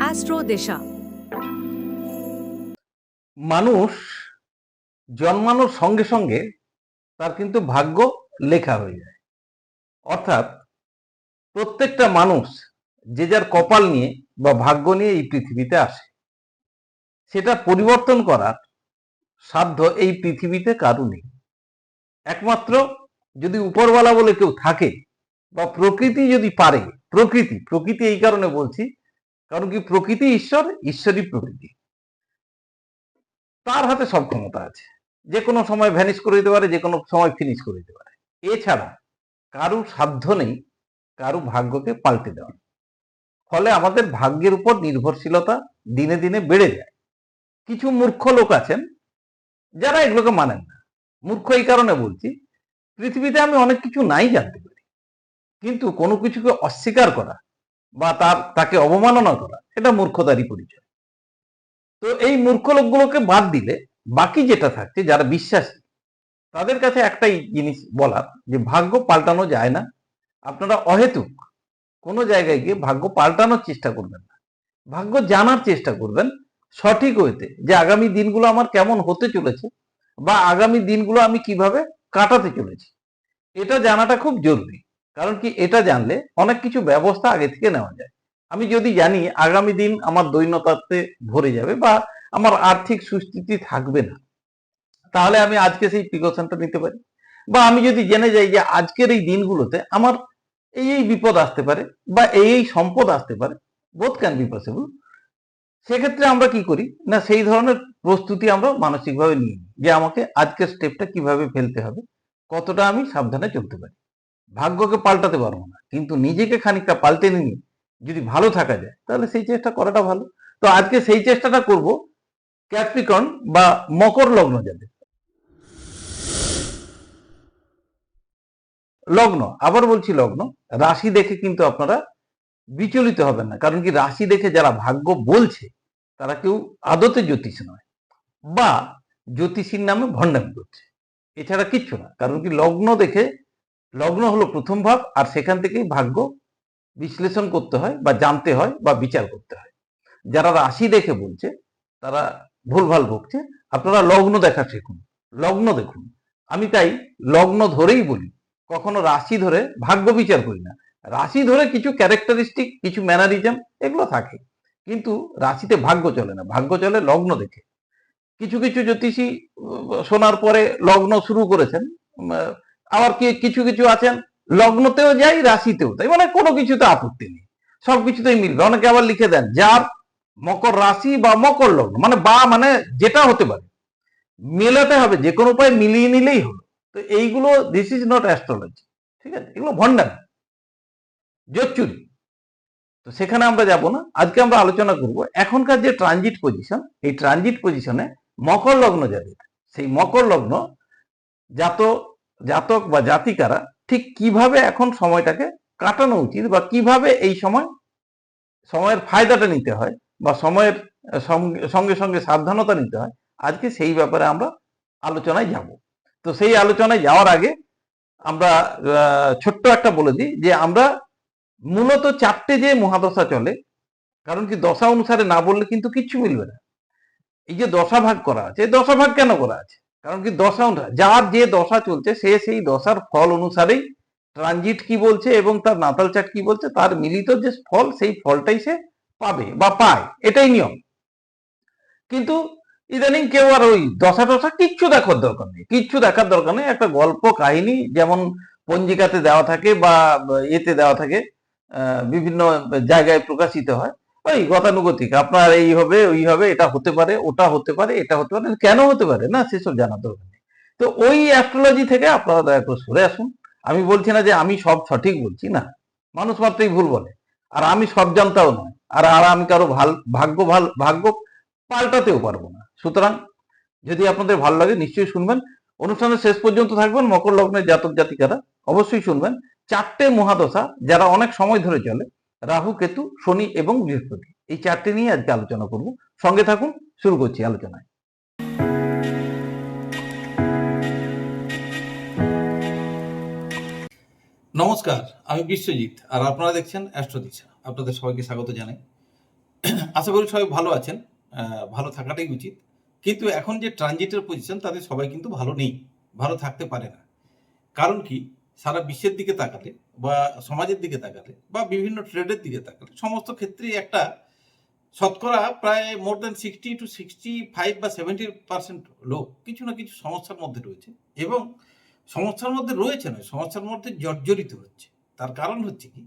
Astro দিশা। মানুষ জন্মানোর সঙ্গে সঙ্গে তার কিন্তু ভাগ্য লেখা হয়ে যায়। অর্থাৎ প্রত্যেকটা মানুষ যে যার কপাল নিয়ে বা ভাগ্য নিয়ে এই পৃথিবীতে আসে, সেটা পরিবর্তন করার সাধ্য এই পৃথিবীতে কারু নেই। একমাত্র যদি উপরওয়ালা বলে কেউ থাকে বা প্রকৃতি যদি পারে প্রকৃতি প্রকৃতি এই কারণে বলছি, কারণ কি প্রকৃতি ঈশ্বর, ঈশ্বরই প্রকৃতি। তার হাতে সব ক্ষমতা আছে। যে কোনো সময় ভ্যানিশ করে দিতে পারে, যে কোনো সময় ফিনিশ করে দিতে পারে। এছাড়া কারু সাধ্য নেই কারু ভাগ্যকে পাল্টে দেওয়ার ফলে আমাদের ভাগ্যের উপর নির্ভরশীলতা দিনে দিনে বেড়ে যায়। কিছু মূর্খ লোক আছেন, যারা এগুলোকে মানেন না। মূর্খ এই কারণে বলছি, পৃথিবীতে আমি অনেক কিছু নাই জানতে পারি কিন্তু কোনো কিছুকে অস্বীকার করা বা তার, তাকে অবমাননা করা, এটা মূর্খতারই পরিচয়। তো এই মূর্খ লোকগুলোকে বাদ দিলে বাকি যেটা থাকছে, যারা বিশ্বাসী, তাদের কাছে একটাই জিনিস বলার যে ভাগ্য পাল্টানো যায় না। আপনারা অহেতুক, কোনো জায়গায় গিয়ে ভাগ্য পাল্টানোর চেষ্টা করবেন না। ভাগ্য জানার চেষ্টা করবেন সঠিক হইতে যে আগামী দিনগুলো আমার কেমন হতে চলেছে বা আগামী দিনগুলো আমি কীভাবে কাটাতে চলেছি। এটা জানাটা খুব জরুরি। কারণ কি এটা জানলে অনেক কিছু ব্যবস্থা আগে থেকে নেওয়া যায়। আমি যদি জানি আগামী দিন আমার দৈন্যতাতে ভরে যাবে বা আমার আর্থিক সুস্থিতি থাকবে না, তাহলে আমি আজকে সেই প্রিকশনটা নিতে পারি। বা আমি যদি জেনে যাই যে আজকের এই দিনগুলোতে আমার এই এই বিপদ আসতে পারে বা এই এই সম্পদ আসতে পারে বোধ ক্যান বি পসিবল সেক্ষেত্রে আমরা কি করি? না, সেই ধরনের প্রস্তুতি আমরা মানসিকভাবে নিই যে আমাকে আজকের স্টেপটা কীভাবে ফেলতে হবে, কতটা আমি সাবধানে চলতে পারি। ভাগ্যকে পাল্টাতে পারব না। কিন্তু নিজেকে খানিকটা পাল্টে নিয়ে যদি ভালো থাকা যায়, তাহলে সেই চেষ্টা করাটা ভালো। তো আজকে সেই চেষ্টাটা করব ক্যাপ্রিকন বা মকর লগ্ন যাদের। লগ্ন, আবার বলছি লগ্ন, রাশি দেখে কিন্তু আপনারা বিচলিত হবেন না। কারণ কি রাশি দেখে যারা ভাগ্য বলছে, তারা কেউ আদতে জ্যোতিষ নয় বা জ্যোতিষীর নামে ভণ্ডামি করছে। এছাড়া কিচ্ছু না। কারণ কি লগ্ন দেখে লগ্ন হলো প্রথম ভাব আর সেখান থেকেই ভাগ্য বিশ্লেষণ করতে হয় বা জানতে হয় বা বিচার করতে হয়। যারা রাশি দেখে বলছে, তারা ভুলভাল বকছে আপনারা লগ্ন দেখা শিখুন, লগ্ন দেখুন। আমি তাই লগ্ন ধরেই বলি, কখনো রাশি ধরে ভাগ্য বিচার করি না। রাশি ধরে কিছু ক্যারেক্টারিস্টিক কিছু ম্যানারিজম এগুলো থাকে, কিন্তু রাশিতে ভাগ্য চলে না। ভাগ্য চলে লগ্ন দেখে। কিছু কিছু জ্যোতিষী শোনার পরে লগ্ন শুরু করেছেন আবার কি কিছু কিছু আছেন? লগ্নতেও যাই, রাশিতেও। তাই মানে কোনো কিছুতে আপত্তি নেই। সব কিছুতেই মিলবে। অনেকে আবার লিখে দেন, যার মকর রাশি বা মকর লগ্ন মানে বা মানে যেটা হতে পারে। মেলাতে হবে, যে কোনো উপায় মিলিয়ে নিলেই হলো তো এইগুলো দিস ইজ নট অ্যাস্ট্রোলজি ঠিক আছে? এগুলো ভণ্ডামি, জোচ্চুরি। তো সেখানে আমরা যাব না। আজকে আমরা আলোচনা করব এখনকার যে ট্রানজিট পজিশন এই ট্রানজিট পজিশনে মকর লগ্ন যাদের সেই মকর লগ্ন জাত জাতক বা জাতিকারা ঠিক কীভাবে এখন সময়টাকে কাটানো উচিত বা কীভাবে এই সময় সময়ের ফায়দাটা নিতে হয় বা সময়ের সঙ্গে সঙ্গে সাবধানতা নিতে হয়, আজকে সেই ব্যাপারে আমরা আলোচনায় যাব। তো সেই আলোচনায় যাওয়ার আগে আমরা ছোট্ট একটা বলে দিই যে আমরা মূলত চারটে যে মহাদশা চলে, কারণ কি দশা অনুসারে না বললে কিন্তু কিচ্ছু মিলবে না। এই যে দশা ভাগ করা আছে দশা ভাগ কেন করা আছে? কারণ কি দশা যার যে দশা চলছে, সে সেই দশার ফল অনুসারেই ট্রানজিট কি বলছে এবং তার নাতাল চাট কি বলছে, তার মিলিত যে ফল, সেই ফলটাই সে পাবে বা পায়। এটাই নিয়ম। কিন্তু ইদানিং কেউ আর ওই দশা টশা কিচ্ছু দেখার দরকার নেই। কিচ্ছু দেখার দরকার নেই। একটা গল্প, কাহিনী, যেমন পঞ্জিকাতে দেওয়া থাকে বা এতে দেওয়া থাকে বিভিন্ন জায়গায় প্রকাশিত হয়। ওই গতানুগতিক, আপনার এই হবে, ওই হবে, এটা হতে পারে, ওটা হতে পারে, এটা হতে পারে, কেন হতে পারে? না, সেসব জানার দরকার নেই। তো ওই অ্যাস্ট্রোলজি থেকে আপনারা দয়া করে সরে আসুন। আমি বলছি না যে আমি সব সঠিক বলছি, না। মানুষ মাত্রই ভুল বলে। আর আমি সব জানতাও নয়। আর আর আমি কারও ভালো, ভাগ্য ভালো, ভাগ্য পাল্টাতেও পারব না। সুতরাং যদি আপনাদের ভালো লাগে, নিশ্চয়ই শুনবেন। অনুষ্ঠানের শেষ পর্যন্ত থাকবেন মকর লগ্নের জাতক জাতিকারা। অবশ্যই শুনবেন। চারটে মহাদশা, যারা অনেক সময় ধরে চলে রাহু, কেতু, শনি এবং বৃহস্পতি। এই চারটে নিয়ে আজকে আলোচনা করব। সঙ্গে থাকুন, শুরু করছি আলোচনায়। নমস্কার, আমি বিশ্বজিৎ, আর আপনারা দেখছেন অ্যাস্ট্রো দিশা। আপনাদের সবাইকে স্বাগত জানাই। আশা করি সবাই ভালো আছেন ভালো থাকাটাই উচিত। কিন্তু এখন যে ট্রানজিটের পজিশন তাদের সবাই কিন্তু ভালো নেই, ভালো থাকতে পারে না। কারণ কি, সারা বিশ্বের দিকে তাকালে বা সমাজের দিকে তাকালে বা বিভিন্ন ট্রেডের দিকে তাকালে, সমস্ত ক্ষেত্রেই একটা শতকরা প্রায় more than sixty two sixty five বা সেভেন্টি পার্সেন্ট লোক কিছু না কিছু সমস্যার মধ্যে রয়েছে এবং সমস্যার মধ্যে রয়েছে নয়, সমস্যার মধ্যে জর্জরিত হচ্ছে। তার কারণ হচ্ছে কি,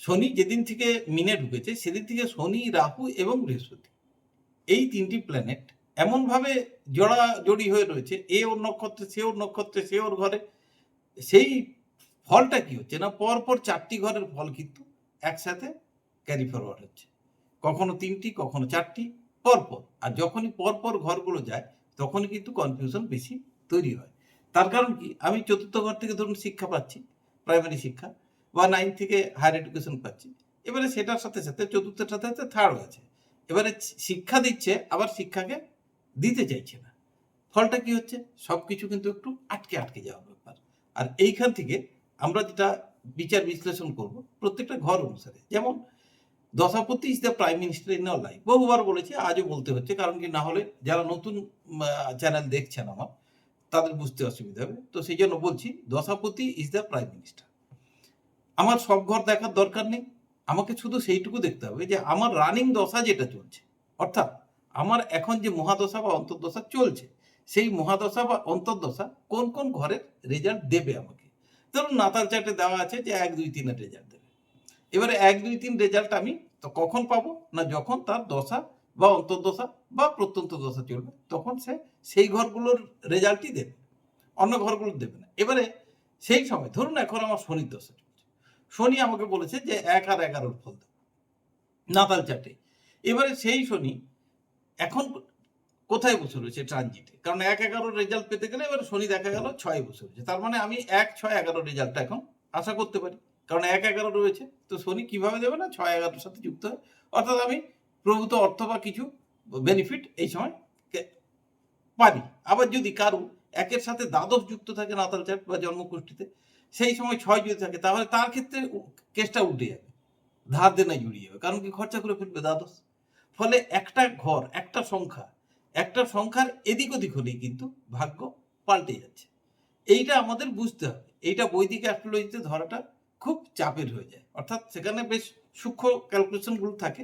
শনি যেদিন থেকে মিনে ঢুকেছে সেদিন থেকে শনি, রাহু এবং বৃহস্পতি। এই তিনটি প্ল্যানেট এমনভাবে জোড়া জড়ি হয়ে রয়েছে, এ ওর নক্ষত্রে, সে ওর নক্ষত্রে, সে ওর ঘরে, সেই ফলটা কি হচ্ছে না? পরপর চারটি ঘরের ফল কিন্তু একসাথে ক্যারি ফরওয়ার্ড হচ্ছে। কখনো তিনটি, কখনো চারটি, পরপর। আর যখনই পরপর ঘরগুলো যায়, তখনই কিন্তু কনফিউশন বেশি তৈরি হয়। তার কারণ কি? আমি চতুর্থ ঘর থেকে ধরুন শিক্ষা পাচ্ছি প্রাইমারি শিক্ষা, বা নাইন থেকে হায়ার এডুকেশন পাচ্ছি। এবারে সেটার সাথে সাথে চতুর্থের সাথে সাথে থার্ড আছে এবারে শিক্ষা দিচ্ছে, আবার শিক্ষাকে দিতে চাইছে না। ফলটা কি হচ্ছে? সব কিছু কিন্তু একটু আটকে আটকে যাওয়ার ব্যাপার। আর এইখান থেকে আমরা যেটা বিচার বিশ্লেষণ করব, প্রত্যেকটা ঘর অনুসারে। যেমন dashapati is the prime minister in our life বহুবার বলেছি, আজও বলতে হচ্ছে, কারণ কি না হলে যারা নতুন চ্যানেল দেখছেন আমার, তাদের বুঝতে অসুবিধা হবে। তো সেই জন্য বলছি, dashapati is the prime minister আমার সব ঘর দেখার দরকার নেই। আমাকে শুধু সেইটুকু দেখতে হবে যে, আমার রানিং দশা যেটা চলছে, অর্থাৎ আমার এখন যে মহাদশা বা অন্তর্দশা চলছে, সেই মহাদশা বা অন্তর্দশা কোন কোন ঘরের রেজাল্ট দেবে আমাকে? ধরুন নাতাল চার্টে দেওয়া আছে যে এক, দুই তিনের রেজাল্ট দেবে। এবারে এক, দুই, তিন রেজাল্ট আমি তো কখন পাবো? না যখন তার দশা বা অন্তর্দশা বা প্রত্যন্ত দশা চলবে, তখন সে সেই ঘরগুলোর রেজাল্টই দেবে। অন্য ঘরগুলো দেবে না। এবারে সেই সময়, ধরুন এখন আমার শনির দশা চলছে। শনি আমাকে বলেছে যে এক আর এগারোর ফল দেবে নাতাল চার্টে। এবারে সেই শনি এখন কোথায় বসে রয়েছে ট্রানজিটে কারণ এক এগারো রেজাল্ট পেতে গেলে এবার শনি দেখা গেল ছয় বসে হয়েছে তার মানে আমি এক ছয় এগারো রেজাল্টটা এখন আশা করতে পারি। কারণ এক এগারো রয়েছে, তো শনি কীভাবে দেবে না? ছয় এগারোর সাথে যুক্ত হয়। অর্থাৎ আমি প্রভূত অর্থ বা কিছু বেনিফিট এই সময় পারি। আবার যদি কারও একের সাথে দ্বাদশ যুক্ত থাকে নাতাল চাট বা জন্মকুষ্ঠিতে সেই সময় ছয় যদি থাকে, তাহলে তার ক্ষেত্রে কেসটা উঠে যাবে। ধার দেনায় জুড়িয়ে যাবে। কারণ কি খরচা করে ফেলবে দ্বাদশ। ফলে একটা ঘর, একটা সংখ্যা একটা সংখ্যার এদিক ওদিক হলেই কিন্তু ভাগ্য পাল্টে যাচ্ছে। এইটা আমাদের বুঝতে হবে। এইটা বৈদিক অ্যাস্ট্রোলজিতে ধরাটা খুব চাপের হয়ে যায়। অর্থাৎ সেখানে বেশ সূক্ষ্ম ক্যালকুলেশনগুলো থাকে।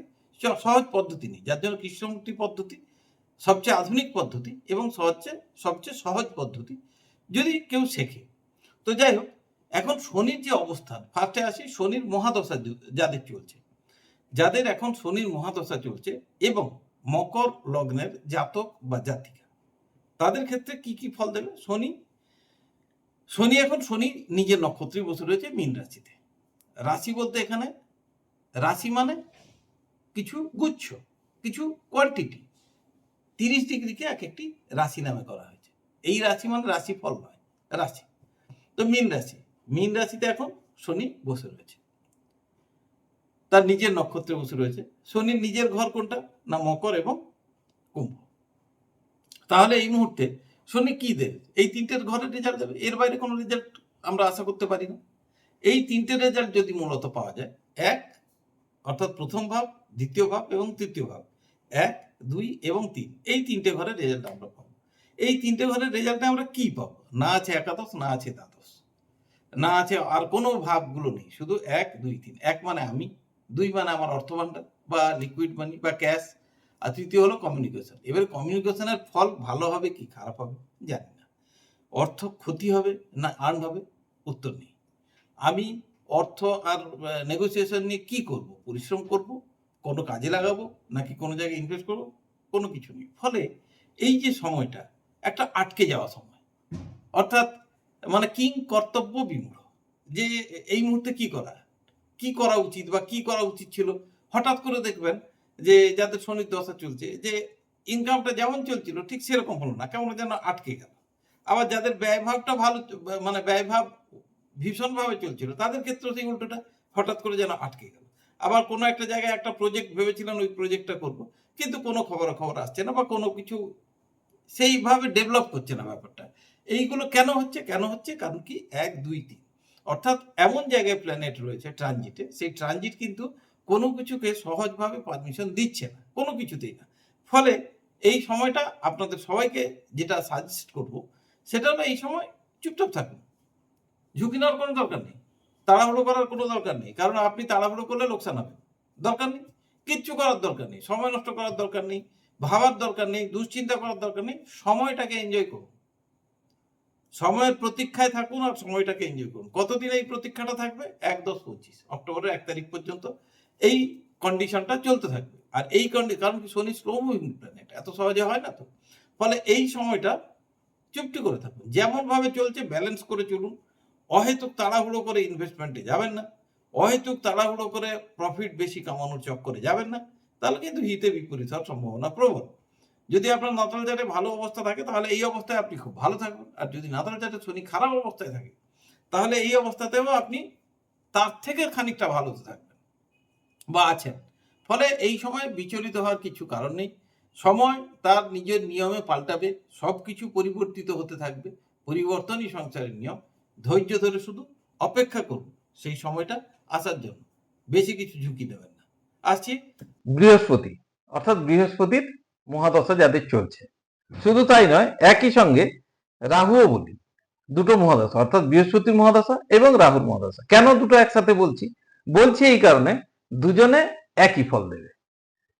সহজ পদ্ধতি নেই। যার জন্য কৃষ্ণমূর্তি পদ্ধতি সবচেয়ে আধুনিক পদ্ধতি এবং সবচেয়ে সবচেয়ে সহজ পদ্ধতি যদি কেউ শেখে। তো যাই হোক, এখন শনির যে অবস্থান ফার্স্টে আসি শনির মহাদশা যাদের চলছে। যাদের এখন শনির মহাদশা চলছে এবং মকর লগ্নের জাতক বা জাতিকা। তাদের ক্ষেত্রে কি কি ফল দেবে? শনি। শনি এখন, শনি নিজের নক্ষত্রে বসে রয়েছে, মীন রাশিতে। রাশি বলতে এখানে রাশি মানে কিছু গুচ্ছ, কিছু কোয়ান্টিটি তিরিশ ডিগ্রিকে এক একটি রাশি নামে করা হয়েছে। এই রাশি মানে রাশি ফল নয়, রাশি। তো মীন রাশি। মীন রাশিতে এখন শনি বসে রয়েছে। তার নিজের নক্ষত্রে বসে রয়েছে। শনির নিজের ঘর কোনটা? না, মকর এবং কুম্ভ। তাহলে এই মুহূর্তে শনি কি দেবে? এই তিনটের ঘরের রেজাল্ট দেবে। এর বাইরে কোনো রেজাল্ট আমরা আশা করতে পারি না। এই তিনটে রেজাল্ট যদি মূলত পাওয়া যায়, এক, অর্থাৎ প্রথম ভাব, দ্বিতীয় ভাব এবং তৃতীয় ভাব। এক, দুই এবং তিন। এই তিনটে ঘরের রেজাল্ট আমরা পাবো। এই তিনটে ঘরের রেজাল্টে আমরা কি পাবো? না আছে একাদশ, না আছে দ্বাদশ। না আছে আর কোনো ভাবগুলো নেই। শুধু এক, দুই, তিন। এক মানে আমি দুই মানে আমার অর্থ ভাণ্ডার বা লিকুইড মানি বা ক্যাশ আর তৃতীয় হলো কমিউনিকেশন এবার কমিউনিকেশনের ফল ভালো হবে কি, খারাপ হবে? জানি না। অর্থ ক্ষতি হবে না আর্ন হবে? উত্তর নেই। আমি অর্থ আর নেগোসিয়েশন নিয়ে কি করব? পরিশ্রম করব? কোনো কাজে লাগাবো? নাকি কোনো জায়গায় ইনভেস্ট করব? কোনো কিছু নেই। ফলে এই যে সময়টা, একটা আটকে যাওয়া সময়। অর্থাৎ মানে কিং কর্তব্য বিমূঢ়। যে এই মুহূর্তে কি করা? কি করা উচিত বা কি করা উচিত ছিল? হঠাৎ করে দেখবেন যে যাদের শনির দশা চলছে, যে ইনকামটা যেমন চলছিল, ঠিক সেরকম হলো না, কেমন যেন আটকে গেল। আবার যাদের ব্যয়ভাবটা ভালো মানে ব্যয়ভাব ভীষণভাবে চলছিল, তাদের ক্ষেত্রেও সেই উল্টোটা হঠাৎ করে যেন আটকে গেল। আবার কোনো একটা জায়গায় একটা প্রজেক্ট ভেবেছিলেন, ওই প্রজেক্টটা করব, কিন্তু কোনো খবর খবর আসছে না বা কোনো কিছু সেইভাবে ডেভেলপ করছে না ব্যাপারটা। এইগুলো কেন হচ্ছে? কেন হচ্ছে? কারণ কি? এক, দুই, তিন। অর্থাৎ এমন জায়গায় প্ল্যানেট রয়েছে ট্রানজিটে সেই ট্রানজিট কিন্তু কোনো কিছুকে সহজভাবে পারমিশন দিচ্ছে না, কোনো কিছুতেই না। ফলে এই সময়টা আপনাদের সবাইকে যেটা সাজেস্ট করব, সেটা হলো এই সময় চুপচাপ থাকুন। ঝুঁকি নেওয়ার কোনো দরকার নেই। তাড়াহুড়ো করার কোনো দরকার নেই। কারণ আপনি তাড়াহুড়ো করলে লোকসান হবে। দরকার নেই। কিচ্ছু করার দরকার নেই। সময় নষ্ট করার দরকার নেই। ভাবার দরকার নেই। দুশ্চিন্তা করার দরকার নেই। সময়টাকে এনজয় করুন। সময়ের প্রতীক্ষায় থাকুন আর সময়টাকে এনজয় করুন। কতদিন এই প্রতীক্ষাটা থাকবে? এক, দশ, পঁচিশ। অক্টোবরের এক তারিখ পর্যন্ত এই কন্ডিশনটা চলতে থাকবে। আর এই কন্ডিশন কারণ কি শনি স্লো মুভিং প্ল্যানেট এত সহজে হয় না তো? ফলে এই সময়টা চুপটি করে থাকুন। যেমন ভাবে চলছে ব্যালেন্স করে চলুন। অহেতুক তাড়াহুড়ো করে ইনভেস্টমেন্টে যাবেন না। অহেতুক তাড়াহুড়ো করে প্রফিট বেশি কামানোর চক্করে যাবেন না। তাহলে কিন্তু হিতে বিপরীত হওয়ার সম্ভাবনা প্রবল। যদি আপনার নাতাল জাটে ভালো অবস্থা থাকে, তাহলে এই অবস্থায় আপনি খুব ভালো থাকবেন। আর যদি নাতাল জাটে শনি খারাপ অবস্থায় থাকে, তাহলে এই অবস্থাতেও আপনি তার থেকে খানিকটা ভালো থাকবেন বা আছেন। ফলে এই সময় বিচলিত হওয়ার কিছু কারণ নেই। সময় তার নিজের নিয়মে পাল্টাবে সব কিছু পরিবর্তিত হতে থাকবে। পরিবর্তনই সংসারের নিয়ম। ধৈর্য ধরে শুধু অপেক্ষা করুন সেই সময়টা আসার জন্য। বেশি কিছু ঝুঁকি দেবেন না। আসছি। বৃহস্পতি, অর্থাৎ বৃহস্পতির মহাদশা যাদের চলছে। শুধু তাই নয়, একই সঙ্গে রাহুও বলি দুটো মহাদশা, অর্থাৎ বৃহস্পতির মহাদশা এবং রাহুর মহাদশা। কেন দুটো একসাথে বলছি? বলছি এই কারণে দুজনে একই ফল দেবে।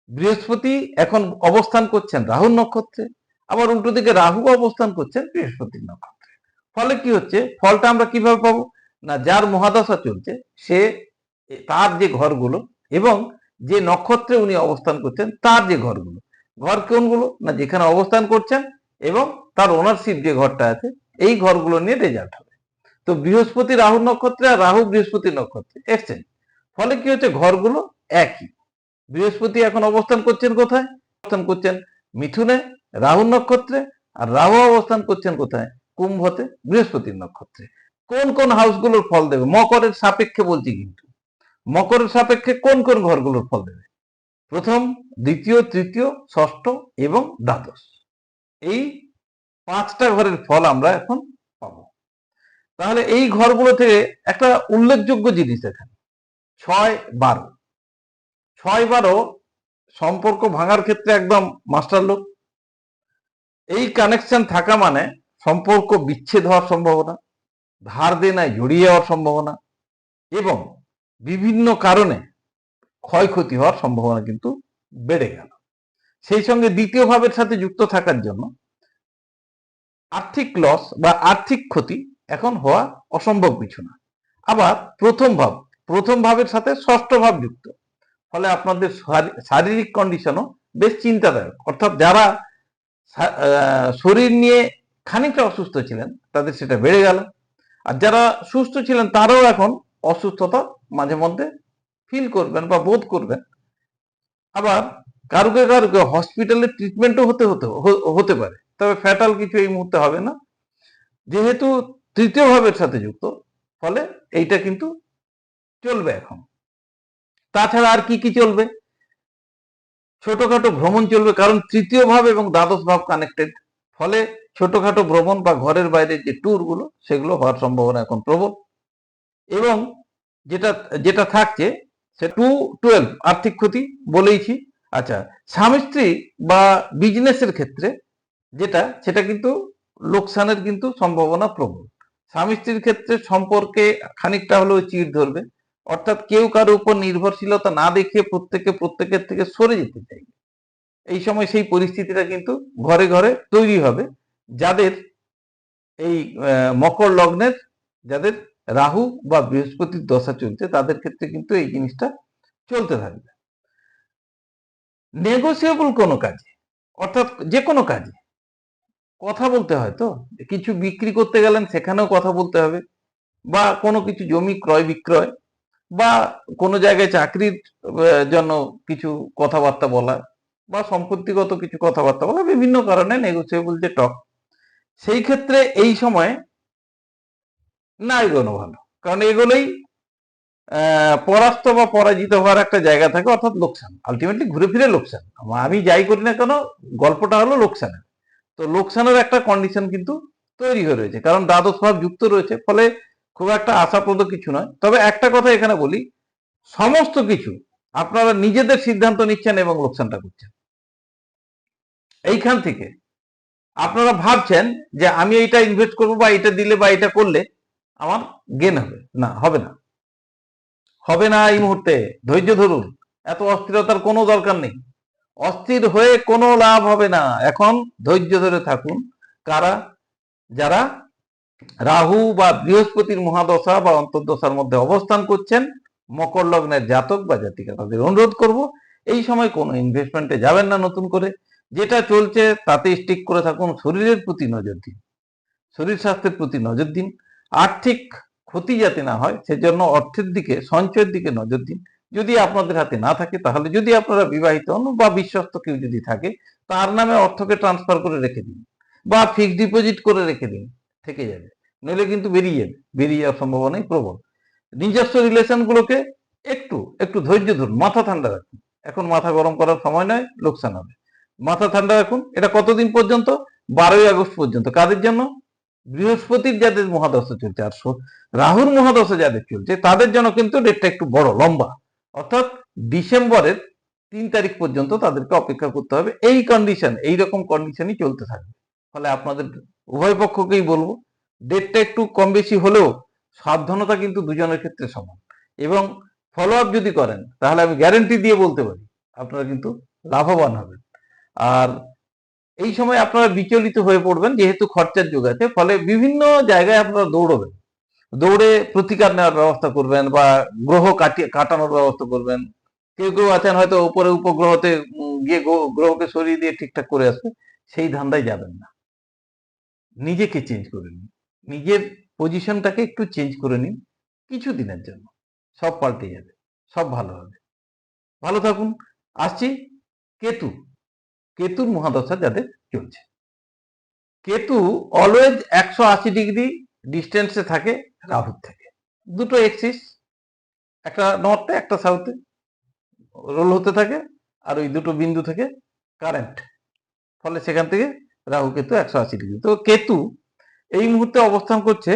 বৃহস্পতি এখন অবস্থান করছেন রাহুর নক্ষত্রে, আবার উল্টো দিকে রাহু অবস্থান করছেন বৃহস্পতির নক্ষত্রে। ফলে কি হচ্ছে? ফলটা আমরা কীভাবে পাবো? না, যার মহাদশা চলছে, সে তার যে ঘরগুলো এবং যে নক্ষত্রে উনি অবস্থান করছেন, তার যে ঘরগুলো। ঘর কোনগুলো? না যেখানে অবস্থান করছেন এবং তার ওনারশিপ যে ঘরটা আছে, এই ঘরগুলো নিয়ে রেজাল্ট হবে। তো বৃহস্পতি রাহু নক্ষত্রে আর রাহু বৃহস্পতি নক্ষত্রে এক্সচেঞ্জ ফলে কি হচ্ছে? ঘরগুলো একই। বৃহস্পতি এখন অবস্থান করছেন কোথায়? অবস্থান করছেন মিথুনে রাহু নক্ষত্রে, আর রাহু অবস্থান করছেন কোথায়? কুম্ভতে, বৃহস্পতির নক্ষত্রে। কোন কোন হাউসগুলোর ফল দেবে? মকরের সাপেক্ষে বলছি কিন্তু। মকরের সাপেক্ষে কোন কোন ঘরগুলোর ফল দেবে? প্রথম, দ্বিতীয়, তৃতীয়, ষষ্ঠ এবং দ্বাদশ। এই পাঁচটা ঘরের ফল আমরা এখন পাবো। তাহলে এই ঘরগুলো থেকে একটা উল্লেখযোগ্য জিনিস এখানে ছয় বারো। ছয় বারো সম্পর্ক ভাঙার ক্ষেত্রে একদম মাস্টার লোক। এই কানেকশন থাকা মানে সম্পর্ক বিচ্ছেদ হওয়ার সম্ভাবনা, ধার দেনায় জড়িয়ে যাওয়ার সম্ভাবনা এবং বিভিন্ন কারণে ক্ষয়ক্ষতি হওয়ার সম্ভাবনা কিন্তু বেড়ে গেল। সেই সঙ্গে দ্বিতীয় ভাবের সাথে যুক্ত থাকার জন্য আর্থিক লস বা আর্থিক ক্ষতি এখন হওয়া অসম্ভব কিছু না। আবার প্রথম ভাব, প্রথম ভাবের সাথে ষষ্ঠ ভাব যুক্ত। ফলে আপনাদের শারীরিক কন্ডিশনও বেশ চিন্তাদায়ক। অর্থাৎ যারা শরীর নিয়ে খানিকটা অসুস্থ ছিলেন, তাদের সেটা বেড়ে গেল। আর যারা সুস্থ ছিলেন, তারাও এখন অসুস্থতা মাঝে মধ্যে ফিল করবেন বা বোধ করবেন। আবার কারুকে কারুকে হসপিটালে ট্রিটমেন্টও হতে হতে হতে পারে। তবে ফ্যাটাল কিছু এই মুহূর্তে হবে না। যেহেতু তৃতীয় ভাবের সাথে যুক্ত, ফলে এইটা কিন্তু চলবে এখন। তাছাড়া আর কি কি চলবে? ছোটখাটো ভ্রমণ চলবে, কারণ তৃতীয় ভাব এবং দ্বাদশ ভাব কানেক্টেড ফলে ছোটখাটো ভ্রমণ বা ঘরের বাইরে যে ট্যুরগুলো, সেগুলো হওয়ার সম্ভাবনা এখন প্রবল। এবং যেটা যেটা থাকছে সে টু, টুয়েলভ আর্থিক ক্ষতি বলেইছি। আচ্ছা স্বামী স্ত্রী বা বিজনেসের ক্ষেত্রে যেটা, সেটা কিন্তু লোকসানের কিন্তু সম্ভাবনা প্রবল। স্বামী স্ত্রীর ক্ষেত্রে সম্পর্কে খানিকটা হলেও চিড় ধরবে। অর্থাৎ কেউ কারও উপর নির্ভরশীলতা না দেখিয়ে প্রত্যেকে প্রত্যেকের থেকে সরে যেতে চাইবে এই সময় সেই পরিস্থিতিটা কিন্তু ঘরে ঘরে তৈরি হবে। যাদের এই মকর লগ্নের, যাদের রাহু বা বৃহস্পতির দশা চলছে, তাদের ক্ষেত্রে কিন্তু এই জিনিসটা চলতে থাকবে। নেগোসিয়েবল কোনো কাজে, অর্থাৎ যে কোনো কাজে, কথা বলতে হয় তো? কিছু বিক্রি করতে গেলেন, সেখানেও কথা বলতে হবে। বা কোনো কিছু জমি ক্রয় বিক্রয়, বা কোনো জায়গায় চাকরির জন্য কিছু কথাবার্তা বলা, বা সম্পত্তিগত কিছু কথাবার্তা বলা, বিভিন্ন কারণে নেগোসিয়েবল যে টক, সেই ক্ষেত্রে এই সময় না এগোনো ভালো। কারণ এগুলোই পরাস্ত বা পরাজিত হওয়ার একটা জায়গা থাকে, অর্থাৎ লোকসান। আলটিমেটলি ঘুরে ফিরে লোকসান। আমি যাই করি না কেন, গল্পটা হলো লোকসানের। তো লোকসানের একটা কন্ডিশন কিন্তু তৈরি হয়ে রয়েছে। কারণ দ্বাদশ ভাব যুক্ত রয়েছে, ফলে খুব একটা আশাপ্রদ কিছু নয়। তবে একটা কথা এখানে বলি, সমস্ত কিছু আপনারা নিজেদের সিদ্ধান্ত নিচ্ছেন এবং লোকসানটা করছেন। এইখান থেকে আপনারা ভাবছেন যে আমি এটা ইনভেস্ট করব বা এটা দিলে বা এটা করলে আমার গেন হবে। না হবে না। হবে না এই মুহূর্তে। ধৈর্য ধরুন। এত অস্থিরতার কোনো দরকার নেই। অস্থির হয়ে কোনো লাভ হবে না। এখন ধৈর্য ধরে থাকুন। কারা? যারা রাহু বা বৃহস্পতির মহাদশা বা অন্তর্দশার মধ্যে অবস্থান করছেন, মকর লগ্নের জাতক বা জাতিকা, তাদের অনুরোধ করব, এই সময় কোনো ইনভেস্টমেন্টে যাবেন না নতুন করে। যেটা চলছে তাতে স্টিক করে থাকুন। শরীরের প্রতি নজর দিন। শরীর স্বাস্থ্যের প্রতি নজর দিন। আর্থিক ক্ষতি যাতে না হয়, সেজন্য অর্থের দিকে, সঞ্চয়ের দিকে নজর দিন। যদি আপনাদের হাতে না থাকে, তাহলে যদি আপনারা বিবাহিত হন বা বিশ্বস্ত কেউ যদি থাকে, তার নামে অর্থকে ট্রান্সফার করে রেখে দিন বা ফিক্সড ডিপোজিট করে রেখে দিন, থেকে যাবে। নইলে কিন্তু বেরিয়ে যাবে, বেরিয়ে যাওয়ার সম্ভাবনাই প্রবল। নিজস্ব রিলেশন গুলোকে একটু একটু ধৈর্য ধরুন, মাথা ঠান্ডা রাখুন। এখন মাথা গরম করার সময় নয়, লোকসান হবে। মাথা ঠান্ডা রাখুন, এটা কতদিন পর্যন্ত? বারোই আগস্ট পর্যন্ত। কাদের জন্য? বৃহস্পতির যাদের মহাদশা চলছে আর রাহুর মহাদশা যাদের চলছে, তাদের জন্য কিন্তু ডেটটা একটু বড়, লম্বা। অর্থাৎ ডিসেম্বরের তিন তারিখ পর্যন্ত তাদেরকে অপেক্ষা করতে হবে। এই কন্ডিশন এই রকম কন্ডিশনই চলতে থাকবে। ফলে আপনাদের উভয় পক্ষকেই বলব ডেটটা একটু কম বেশি হলেও সাবধানতা কিন্তু দুজনের ক্ষেত্রে সমান। এবং ফলো আপ যদি করেন, তাহলে আমি গ্যারেন্টি দিয়ে বলতে পারি, আপনারা কিন্তু লাভবান হবেন। আর এই সময় আপনারা বিচলিত হয়ে পড়বেন, যেহেতু খরচার যুগ আছে, ফলে বিভিন্ন জায়গায় আপনারা দৌড়বেন। দৌড়ে প্রতিকার নেওয়ার ব্যবস্থা করবেন বা গ্রহ কাটিয়ে কাটানোর ব্যবস্থা করবেন। কেউ কেউ আছেন হয়তো উপরে উপগ্রহতে গিয়ে গ্রহ- গ্রহকে সরিয়ে দিয়ে ঠিকঠাক করে আসবে সেই ধান্দায় যাবেন না। নিজেকে চেঞ্জ করে নিন। নিজের পজিশনটাকে একটু চেঞ্জ করে নিন, কিছু দিনের জন্য। সব পাল্টে যাবে, সব ভালো হবে। ভালো থাকুন। আসছি। কেতু। কেতুর মহাদশা যাদের চলছে। কেতু অলওয়েজ একশো আশি ডিগ্রি ডিস্টেন্সে থাকে, রাহুর থেকে। দুটো এক্সিস একটা নর্থে একটা সাউথে রোল হতে থাকে, আর ওই দুটো বিন্দু থেকে কারেন্ট ফলে সেখান থেকে রাহু, কেতু একশো আশি ডিগ্রি। তো কেতু এই মুহূর্তে অবস্থান করছে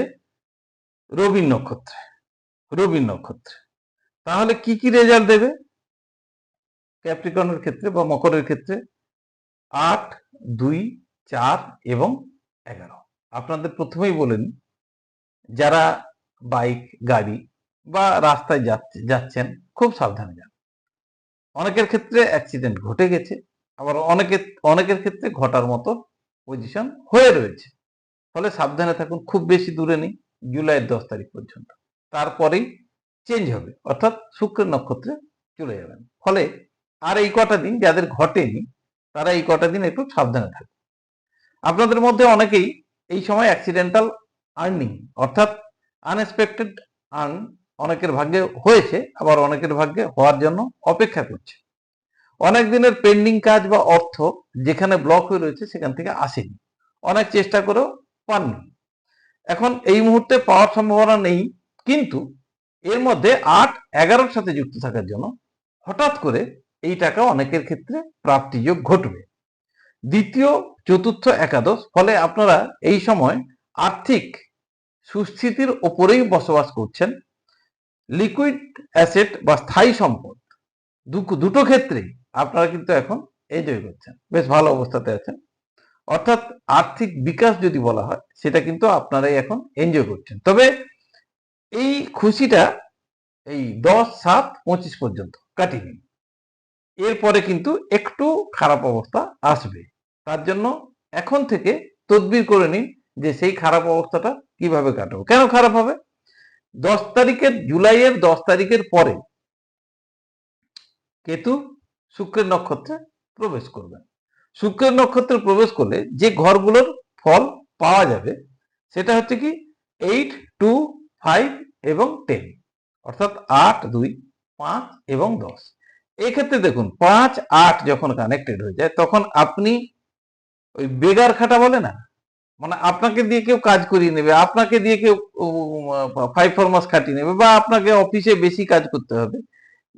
রবি নক্ষত্রে রবি নক্ষত্রে। তাহলে কি কি রেজাল্ট দেবে? ক্যাপ্রিকনের ক্ষেত্রে বা মকরের ক্ষেত্রে আট, দুই, চার এবং এগারো। আপনাদের প্রথমেই বলেন যারা বাইক, গাড়ি বা রাস্তায় যাচ্ছে, যাচ্ছেন, খুব সাবধানে যান। অনেকের ক্ষেত্রে অ্যাক্সিডেন্ট ঘটে গেছে, আবার অনেকের অনেকের ক্ষেত্রে ঘটার মতো পজিশন হয়ে রয়েছে। ফলে সাবধানে থাকুন, খুব বেশি দূরে নেই, জুলাইয়ের দশ তারিখ পর্যন্ত। তারপরেই চেঞ্জ হবে, অর্থাৎ শুক্রের নক্ষত্রে চলে যাবেন। ফলে আর এই কটা দিন যাদের ঘটেনি তারা এই কটা দিন একটু সাবধানে থাকবে। আপনাদের মধ্যে অনেকেই এই সময় অ্যাক্সিডেন্টাল আর্নিং অর্থাৎ আনএক্সপেক্টেড আর্ন অনেকের ভাগ্যে হয়েছে, আবার অনেকের ভাগ্যে হওয়ার জন্য অপেক্ষা করছে। অনেক দিনের পেন্ডিং কাজ বা অর্থ যেখানে ব্লক হয়ে রয়েছে সেখান থেকে আসেনি। অনেক চেষ্টা করেও পাননি। এখন এই মুহূর্তে পাওয়ার সম্ভাবনা নেই, কিন্তু এর মধ্যে আট এগারোর সাথে যুক্ত থাকার জন্য হঠাৎ করে এই টাকা অনেকের ক্ষেত্রে প্রাপ্তিযোগ ঘটবে। দ্বিতীয়, চতুর্থ একাদশ, ফলে আপনারা এই সময় আর্থিক সুস্থিতির ওপরেই বসবাস করছেন। লিকুইড অ্যাসেট বা স্থায়ী সম্পদ দুটো ক্ষেত্রেই আপনারা কিন্তু এখন এনজয় করছেন। বেশ ভালো অবস্থাতে আছেন। অর্থাৎ আর্থিক বিকাশ যদি বলা হয়, সেটা কিন্তু আপনারাই এখন এনজয় করছেন। তবে এই খুশিটা এই দশ, সাত, পঁচিশ পর্যন্ত কাটিয়ে নিন। এরপরে কিন্তু একটু খারাপ অবস্থা আসবে। তার জন্য এখন থেকে তদবির করে নিন যে সেই খারাপ অবস্থাটা কীভাবে কাটাবো। কেন খারাপ হবে? দশ তারিখের, জুলাইয়ের দশ তারিখের পরে কেতু শুক্রের নক্ষত্রে প্রবেশ করবেন শুক্রের নক্ষত্রে প্রবেশ করলে যে ঘরগুলোর ফল পাওয়া যাবে, সেটা হচ্ছে কি এইট টু ফাইভ এবং টেন অর্থাৎ আট, দুই, পাঁচ এবং দশ। এক্ষেত্রে দেখুন, পাঁচ, আট যখন কানেক্টেড হয়ে যায়, তখন আপনি ওই বেগার খাটা বলে না? মানে আপনাকে দিয়ে কেউ কাজ করিয়ে নেবে, আপনাকে দিয়ে কেউ ফাইভ ফোর মাস খাটিয়ে নেবে বা আপনাকে অফিসে বেশি কাজ করতে হবে।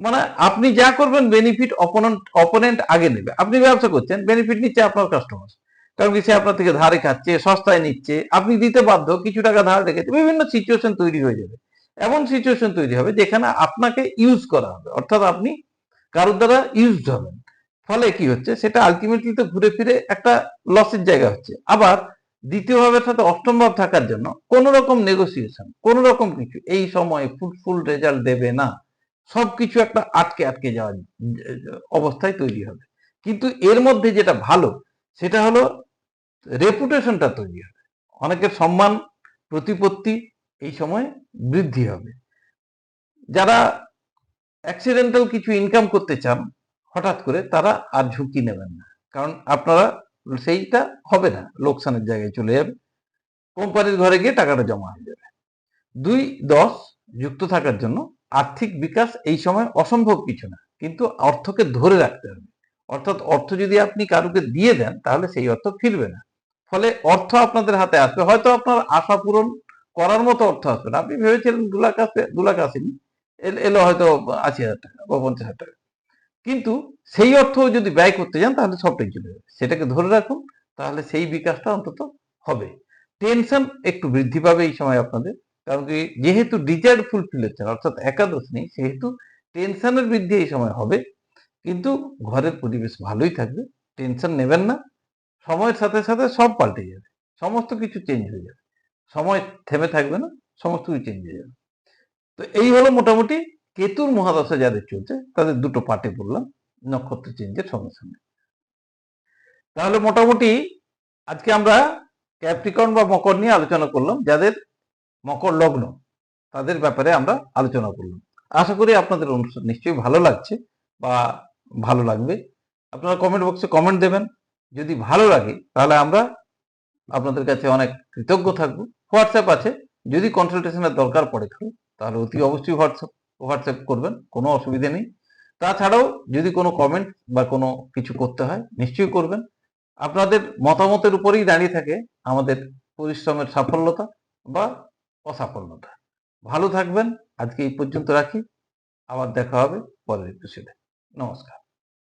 মানে আপনি যা করবেন বেনিফিট অপোনেন্ট অপোনেন্ট আগে নেবে। আপনি ব্যবসা করছেন বেনিফিট নিচ্ছে আপনার কাস্টমার কারণ কি সে আপনার থেকে ধারে খাচ্ছে, সস্তায় নিচ্ছে, আপনি দিতে বাধ্য, কিছু টাকা ধার রেখেছে বিভিন্ন সিচুয়েশন তৈরি হয়ে যাবে। এমন সিচুয়েশন তৈরি হবে যেখানে আপনাকে ইউজ করা হবে। অর্থাৎ আপনি কারোর দ্বারা ইউজড হবেন ফলে কি হচ্ছে? সেটা আলটিমেটলি তো ঘুরে ফিরে একটা লসের জায়গা হচ্ছে। আবার দ্বিতীয় ভাবের সাথে অষ্টম ভাব থাকার জন্য কোন রকম নেগোসিয়েশন কোন রকম কিছু এই সময়ে ফুলফুল রেজাল্ট দেবে না। সবকিছু একটা আটকে আটকে যাওয়ার অবস্থায় তৈরি হবে। কিন্তু এর মধ্যে যেটা ভালো, সেটা হলো রেপুটেশনটা তৈরি হবে। অনেকের সম্মান, প্রতিপত্তি এই সময় বৃদ্ধি হবে। যারা অ্যাক্সিডেন্টাল কিছু ইনকাম করতে চান, হঠাৎ করে তারা আর ঝুঁকি নেবেন না। কারণ আপনারা সেইটা হবে না, লোকসানের জায়গায় চলে যাবে। কোম্পানির ঘরে গিয়ে টাকাটা জমা হয়ে যাবে। দুই, দশ, যুক্ত থাকার জন্য আর্থিক বিকাশ এই সময় অসম্ভব কিছু না, কিন্তু অর্থকে ধরে রাখতে হবে। অর্থাৎ অর্থ যদি আপনি কারুকে দিয়ে দেন, তাহলে সেই অর্থ ফিরবে না। ফলে অর্থ আপনাদের হাতে আসবে। হয়তো আপনার আশা পূরণ করার মতো অর্থ আসবে না। আপনি ভেবেছিলেন দু লাখ আসবে দু লাখ আসেনি। এলো হয়তো আশি হাজার টাকা বা পঞ্চাশ হাজার টাকা। কিন্তু সেই অর্থ যদি ব্যয় করতে যান তাহলে সবটাই চলে যাবে। সেটাকে ধরে রাখুন, তাহলে সেই বিকাশটা অন্তত হবে। টেনশন একটু বৃদ্ধি পাবে এই সময় আপনাদের, কারণ কি যেহেতু ডিজায়ার ফুলফিল হচ্ছে, অর্থাৎ একাদশ নেই, সেহেতু টেনশনের বৃদ্ধি এই সময় হবে। কিন্তু ঘরের পরিবেশ ভালোই থাকবে, টেনশন নেবেন না। সময়ের সাথে সাথে সব পাল্টে যাবে, সমস্ত কিছু চেঞ্জ হয়ে যাবে। সময় থেমে থাকবে না, সমস্ত কিছু চেঞ্জ হয়ে যাবে। তো এই হলো মোটামুটি কেতুর মহাদশা যাদের চলছে, তাদের দুটো পার্টে বললাম, নক্ষত্র চেঞ্জের সঙ্গে সঙ্গে। তাহলে মোটামুটি আজকে আমরা ক্যাপ্রিকন বা মকর নিয়ে আলোচনা করলাম, যাদের মকর লগ্ন, তাদের ব্যাপারে আমরা আলোচনা করলাম। আশা করি আপনাদের অনুষ্ঠান নিশ্চয়ই ভালো লাগছে বা ভালো লাগবে। আপনারা কমেন্ট বক্সে কমেন্ট দেবেন। যদি ভালো লাগে, তাহলে আমরা আপনাদের কাছে অনেক কৃতজ্ঞ থাকব। হোয়াটসঅ্যাপ আছে, যদি কনসালটেশনের দরকার পড়ে তাহলে তাহলে অতি অবশ্যই হোয়াটসঅ্যাপ হোয়াটসঅ্যাপ করবেন, কোনো অসুবিধে নেই। তাছাড়াও যদি কোনো কমেন্ট বা কোনো কিছু করতে হয়, নিশ্চয়ই করবেন। আপনাদের মতামতের উপরেই দাঁড়িয়ে থাকে আমাদের পরিশ্রমের সাফল্যতা বা অসাফল্যতা। ভালো থাকবেন, আজকে এই পর্যন্ত রাখি। আবার দেখা হবে পরের এপিসোডে নমস্কার।